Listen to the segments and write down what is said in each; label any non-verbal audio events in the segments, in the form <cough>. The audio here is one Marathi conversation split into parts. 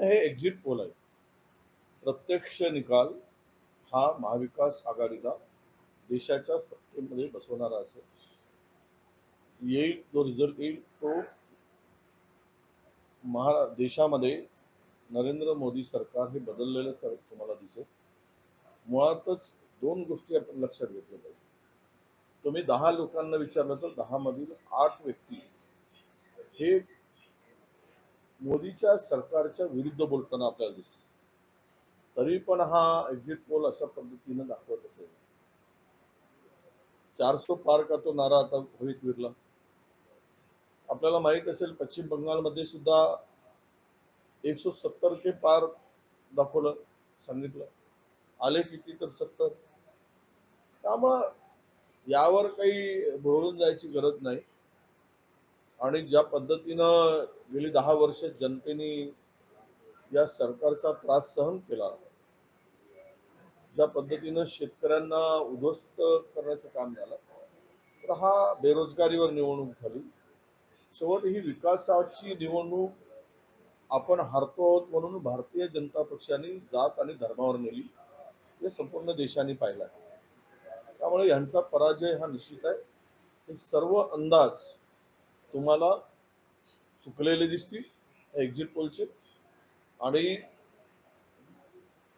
हे एक्झिट पोल आहे. प्रत्यक्ष निकाल हा महाविकास आघाडीला देशाच्या सत्तेमध्ये बसवणारा असेल. येईल जो रिझल्ट येईल तो महा देशामध्ये नरेंद्र मोदी सरकार हे बदललेलं सर तुम्हाला दिसेल. मुळातच दोन गोष्टी आपण लक्षात घेतल्या पाहिजे. तुम्ही दहा लोकांना विचारलं तर दहा मधील आठ व्यक्ती हे मोदीच्या सरकारच्या विरुद्ध बोलताना आपल्याला दिसले. तरी पण हा एक्झिट पोल अशा पद्धतीनं दाखवत असेल. चारसो पार का तो नारा आता हवेत विरला? आपल्याला माहीत असेल पश्चिम बंगालमध्ये सुद्धा एकशे सत्तर के पार दाखवलं सांगितलं. आले किती तर सत्तर. त्यामुळं यावर काही भोळून जायची गरज नाही. आणि ज्या पद्धतीनं गेली दहा वर्ष जनतेने या सरकारचा त्रास सहन केला ज्या पद्धतीनं शेतकऱ्यांना उद्ध्वस्त करण्याचं काम झालं तर हा बेरोजगारीवर निवडणूक झाली. शेवट ही विकासाची निवडणूक आपण हारतो आहोत म्हणून भारतीय जनता पक्षाने जात आणि धर्मावर नेली हे संपूर्ण देशाने पाहिलं आहे. त्यामुळे यांचा पराजय हा निश्चित आहे. हे सर्व अंदाज तुम्हाला चुकलेले दिसतील एक्झिट पोलचे आणि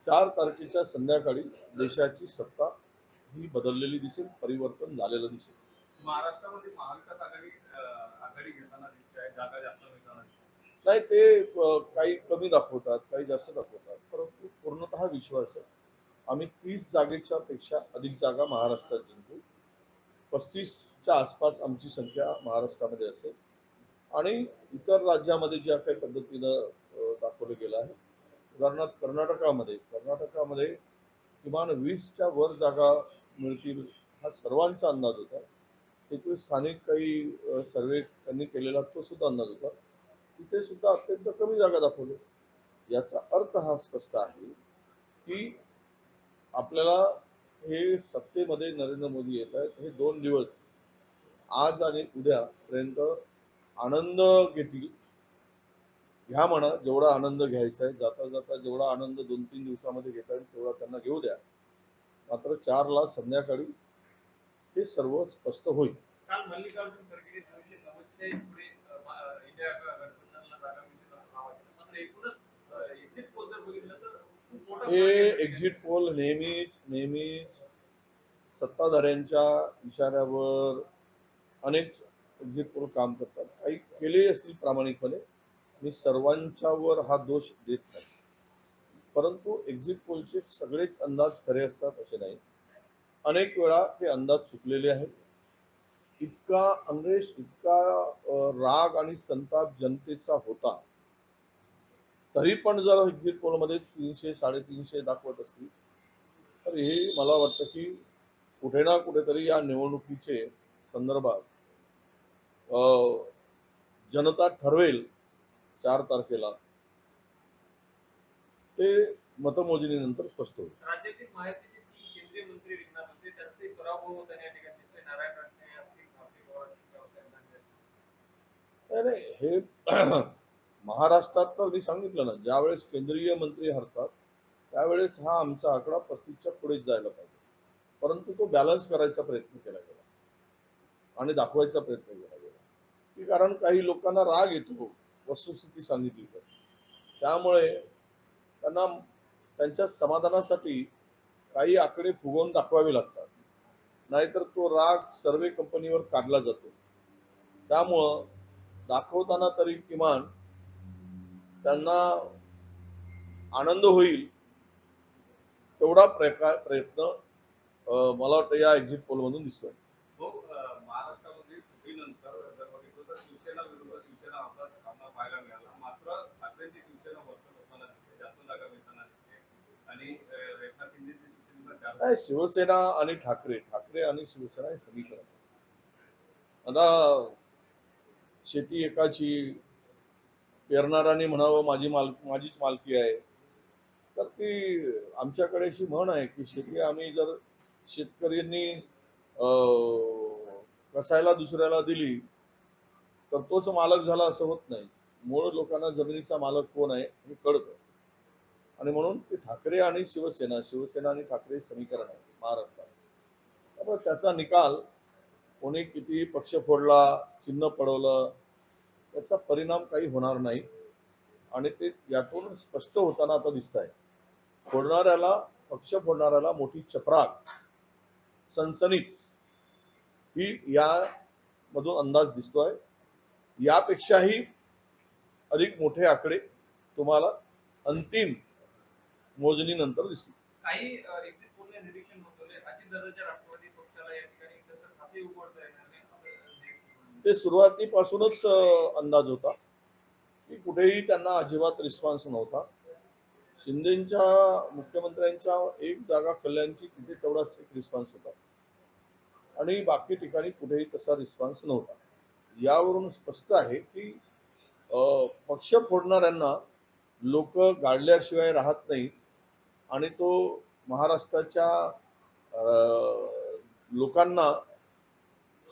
चार तारखेच्या संध्याकाळी देशाची सत्ता ही बदललेली दिसेल परिवर्तन झालेलं दिसेल. महाराष्ट्रामध्ये महाविकास आघाडी आघाडी घेताना जागा जास्त मिळताना नाही ते काही कमी दाखवतात काही जास्त दाखवतात परंतु पूर्णतः विश्वास आहे. आम्ही तीस जागेच्या पेक्षा अधिक जागा महाराष्ट्रात जिंकू. च्या आसपास आमची संख्या महाराष्ट्रामध्ये असेल. आणि इतर राज्यामध्ये ज्या काही पद्धतीनं दाखवलं गेलं आहे उदाहरणार्थ कर्नाटकामध्ये कर्नाटकामध्ये किमान वीसच्या वर जागा मिळतील हा सर्वांचा अंदाज होता. तिथे स्थानिक काही सर्वे त्यांनी केलेला तो सुद्धा अंदाज होता. तिथे सुद्धा अत्यंत कमी जागा दाखवले. याचा अर्थ हा स्पष्ट आहे की आपल्याला हे सत्तेमध्ये नरेंद्र मोदी येत आहेत हे दोन दिवस आज आणि उद्यापर्यंत आनंद घेतील. घ्या म्हणा जेवढा आनंद घ्यायचा आहे जाता जाता जेवढा आनंद दोन तीन दिवसामध्ये घेता येईल तेवढा त्यांना घेऊ द्या. मात्र चारला संध्याकाळी हे सर्व स्पष्ट होईल. हे. एक्झिट पोल नेहमीच नेहमीच सत्ताधाऱ्यांच्या इशाऱ्यावर अनेक एक्झिट पोल काम करतात. काही केले असतील प्रामाणिकपणे मी सर्वांच्यावर हा दोष देत नाही. परंतु एक्झिट पोलचे सगळेच अंदाज खरे असतात असे नाही. अनेक वेळा ते अंदाज चुकलेले आहेत. इतका अंग्रेश इतका राग आणि संताप जनतेचा होता. तरी पण जर एक्झिट पोलमध्ये तीनशे साडेतीनशे दाखवत असतील तर हे मला वाटतं की कुठे ना कुठेतरी या निवडणुकीचे संदर्भात जनता ठरवेल चार तारखेला. ते मतमोजणीनंतर स्पष्ट होईल. राज्यातील माहितीचे तीन केंद्रीय मंत्री रिंगणात होते. त्यांचे पराभव होताना या ठिकाणी दिसतोय नारायण राणे असतील भारती पवार असतील, रावसाहेब दानवे असतील. नाही नाही हे <clears throat> महाराष्ट्रात तर मी सांगितलं ना ज्यावेळेस केंद्रीय मंत्री हरतात त्यावेळेस हा आमचा आकडा पस्तीसच्या पुढेच जायला पाहिजे. परंतु तो बॅलन्स करायचा प्रयत्न केला गेला. आणि दाखवायचा प्रयत्न केला की कारण काही लोकांना राग येतो वस्तुस्थिती सांगितली तर. त्यामुळे त्यांना त्यांच्या समाधानासाठी काही आकडे फुगवून दाखवावे लागतात. नाहीतर तो राग सर्वे कंपनीवर काढला जातो. त्यामुळं दाखवताना तरी किमान त्यांना आनंद होईल तेवढा प्रका प्रयत्न मला वाटतं या एक्झिट पोलमधून दिसतोय. तर शिवसेना विरुद्ध शिवसेना असा सामना पाहायला मिळाला. मात्र ठाकरेंची शिवसेना वरचढ होताना दिसते जास्त जागा मिळताना दिसते आणि अं, एकनाथ शिंदेची शिवसेनेला शिवसेना आणि ठाकरे ठाकरे आणि शिवसेना हे समीकरण. आता शेती एकाची पेरणाराने म्हणावं माझी माल माझीच मालकी आहे. तर ती आमच्याकडे अशी म्हण आहे की शेती आम्ही जर शेतकऱ्यांनी कसायला दुसऱ्याला दिली तर तोच मालक झाला असं होत नाही. मूळ लोकांना जमिनीचा मालक कोण आहे हे कळतं. आणि म्हणून ते ठाकरे आणि शिवसेना शिवसेना आणि ठाकरे समीकरण आहे महाराष्ट्रात. त्यामुळे त्याचा निकाल कोणी किती पक्ष फोडला चिन्ह पडवलं त्याचा परिणाम काही होणार नाही. आणि ते यातून स्पष्ट होताना आता दिसत आहे फोडणाऱ्याला पक्ष फोडणाऱ्याला मोठी चपराक सनसनीत ही यामधून अंदाज दिसतोय. यापेक्षाही अधिक मोठे आकडे तुम्हाला अंतिम मोजणीनंतर दिसतील. काही ते सुरुवातीपासूनच अंदाज होता की कुठेही त्यांना अजिबात रिस्पॉन्स नव्हता. शिंदेच्या मुख्यमंत्र्यांच्या एक जागा कल्याणची तिथे तेवढाच एक रिस्पॉन्स होता. आणि बाकी ठिकाणी कुठेही तसा रिस्पॉन्स नव्हता. यावरून स्पष्ट आहे की पक्ष फोडणाऱ्यांना लोक गाडल्याशिवाय राहत नाही आणि तो महाराष्ट्राच्या लोकांना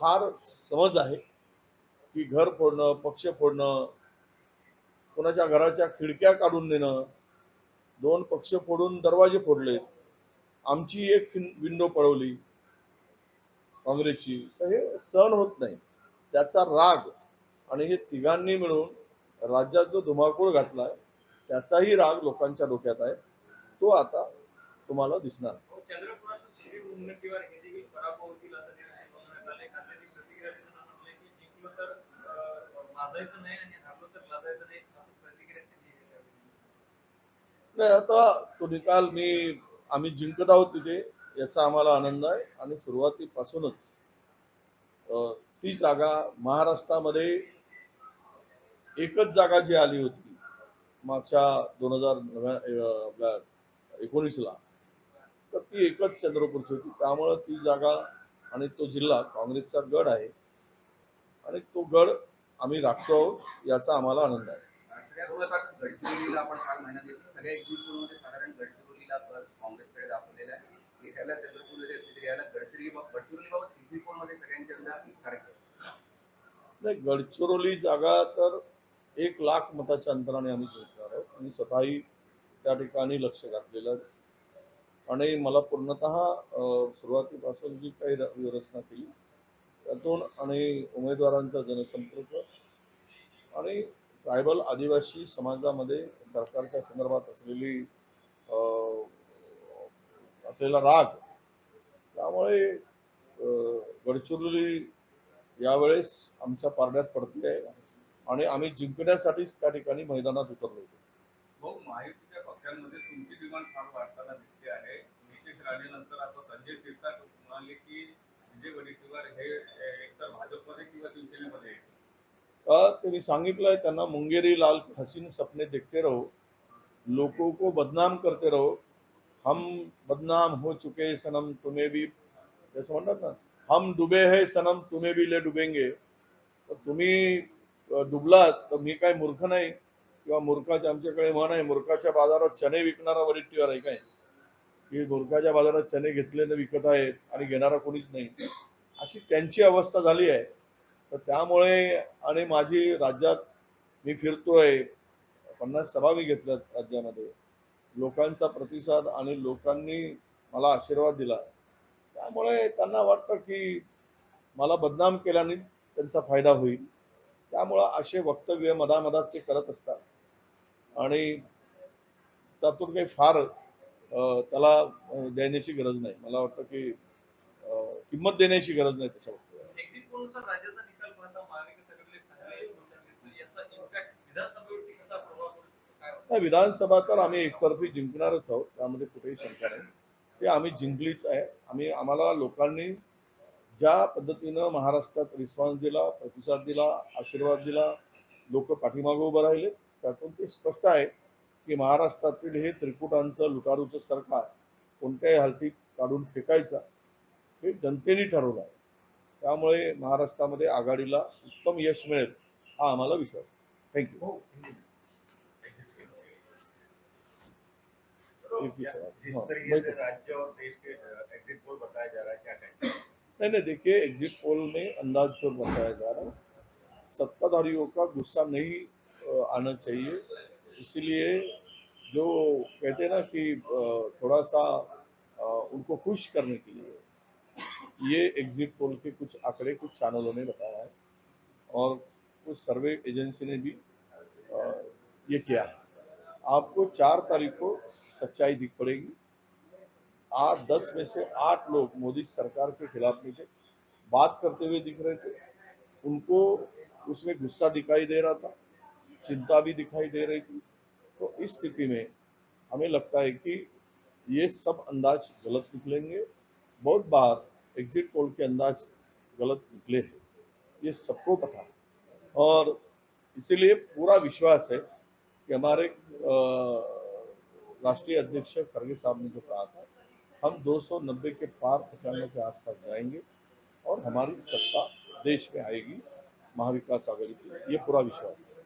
फार समज आहे की घर फोडणं पक्ष फोडणं कोणाच्या घराच्या खिडक्या काढून नेणं दोन पक्ष फोडून दरवाजे फोडले आमची एक विंडो पळवली काँग्रेसची तर हे सहन होत नाही. त्याचा राग आणि हे तिघांनी मिळून राज्यात जो धुमाकूळ घातलाय त्याचाही राग लोकांच्या डोक्यात आहे. तो आता तुम्हाला दिसणार. हो, हे नाही आता तो निकाल मी आम्ही जिंकत आहोत तिथे याचा आम्हाला आनंद आहे आणि सुरुवातीपासूनच ती जागा महाराष्ट्रामध्ये एकच जागा जी आली होती मागच्या दोन हजार आपल्या एकोणीसला तर ती एकच चंद्रपूरची होती. त्यामुळं ती जागा आणि तो जिल्हा काँग्रेसचा गड आहे. आणि तो गड आम्ही राखतो आहोत याचा आम्हाला आनंद आहे. नाही गडचिरोली जागा तर एक लाख मताच्या अंतराने आम्ही जिंकणार आहोत. आणि स्वतःही त्या ठिकाणी लक्ष घातलेलं आहे आणि मला पूर्णत सुरुवातीपासून जी काही र- व्यूहरचना केली त्यातून आणि उमेदवारांचा जनसंपर्क आणि ट्रायबल आदिवासी समाजामध्ये सरकारच्या संदर्भात असलेली असलेला राग त्यामुळे गडचिरोली यावेळेस आमच्या पारड्यात पडते आहे आणि आम्ही जिंकण्यासाठीच त्या ठिकाणी मैदानात उतरलो होतो. महायुतीच्या पक्षांमध्ये तुमची डिमांड फार वाढताना दिसते आहे. नितीश राणेनंतर आता संजय शिरसाट म्हणाले की विजय वडेट्टीवार हे एकतर भाजपमध्ये किंवा शिवसेनेमध्ये ते मी सांगितलंय त्यांना मुंगेरी लाल हसीन सपने देखते रहो. लोगों को बदनाम करते रहो. हम बदनाम हो चुके सनम तुम्हें भी जसं म्हणतात ना हम डुबे है सनम तुम्ही बी ले डुबेंगे। तर तुम्ही डुबलात तर मी काय मूर्ख नाही किंवा मूर्खाच्या आमच्याकडे म्हण आहे मूर्खाच्या बाजारात चणे विकणारा वरिष्ठीवर आहे काय? की मूर्खाच्या बाजारात चणे घेतले विकत आहेत आणि घेणारा कोणीच नाही. अशी त्यांची अवस्था झाली आहे. तर त्यामुळे आणि माझी राज्यात मी फिरतोय. पन्नास सभा मी घेतल्यात राज्यामध्ये. लोकांचा प्रतिसाद आणि लोकांनी मला आशीर्वाद दिला. त्यामुळे त्यांना वाटतं की मला बदनाम केल्याने त्यांचा फायदा होईल. त्यामुळं असे वक्तव्य मधामधात ते करत असतात. आणि त्यातून काही फार त्याला देण्याची गरज नाही. मला वाटतं की किंमत देण्याची गरज नाही तशा वक्तव्याला. विधानसभा तर आम्ही एकतर्फी जिंकणारच आहोत. त्यामध्ये कुठेही शंका नाही. ते आम्ही जिंकलीच आहे. आम्ही आम्हाला लोकांनी ज्या पद्धतीनं महाराष्ट्रात रिस्पॉन्स दिला प्रतिसाद दिला आशीर्वाद दिला लोक पाठीमागं उभं राहिले त्यातून ते स्पष्ट आहे की महाराष्ट्रातील हे त्रिकुटांचं लुटारूचं सरकार कोणत्याही हालती काढून फेकायचा हे जनतेने ठरवलं आहे. त्यामुळे महाराष्ट्रामध्ये आघाडीला उत्तम यश मिळेल हा आम्हाला विश्वास आहे. थँक्यू जिस हाँ, तरीके से राज्य और देश के एग्जिट पोल बताया जा रहा है क्या कहेंगे नहीं नहीं देखिए एग्जिट पोल में अंदाज जो बताया जा रहा है सत्ताधारियों का गुस्सा नहीं आना चाहिए। इसीलिए जो कहते हैं ना कि थोड़ा सा उनको खुश करने के लिए ये एग्जिट पोल के कुछ आंकड़े कुछ चैनलों ने बताया है। और कुछ सर्वे एजेंसी ने भी ये किया है। आपको चार तारीख को सच्चाई दिख पड़ेगी। आठ, दस में से आठ लोग मोदी सरकार के खिलाफ थे बात करते हुए दिख रहे थे। उनको उसमें गुस्सा दिखाई दे रहा था, चिंता भी दिखाई दे रही थी। तो इस स्थिति में हमें लगता है कि ये सब अंदाज गलत निकलेंगे। बहुत बार एग्जिट पोल के अंदाज गलत निकले हैं। ये सबको पता है। और इसीलिए पूरा विश्वास है कि हमारे राष्ट्रीय अध्यक्ष खड़गे साहब ने जो कहा था, हम 290 के पार पचानवे के आसपास जाएँगे और हमारी सत्ता देश में आएगी, महाविकास आघाड़ी की ये पूरा विश्वास है।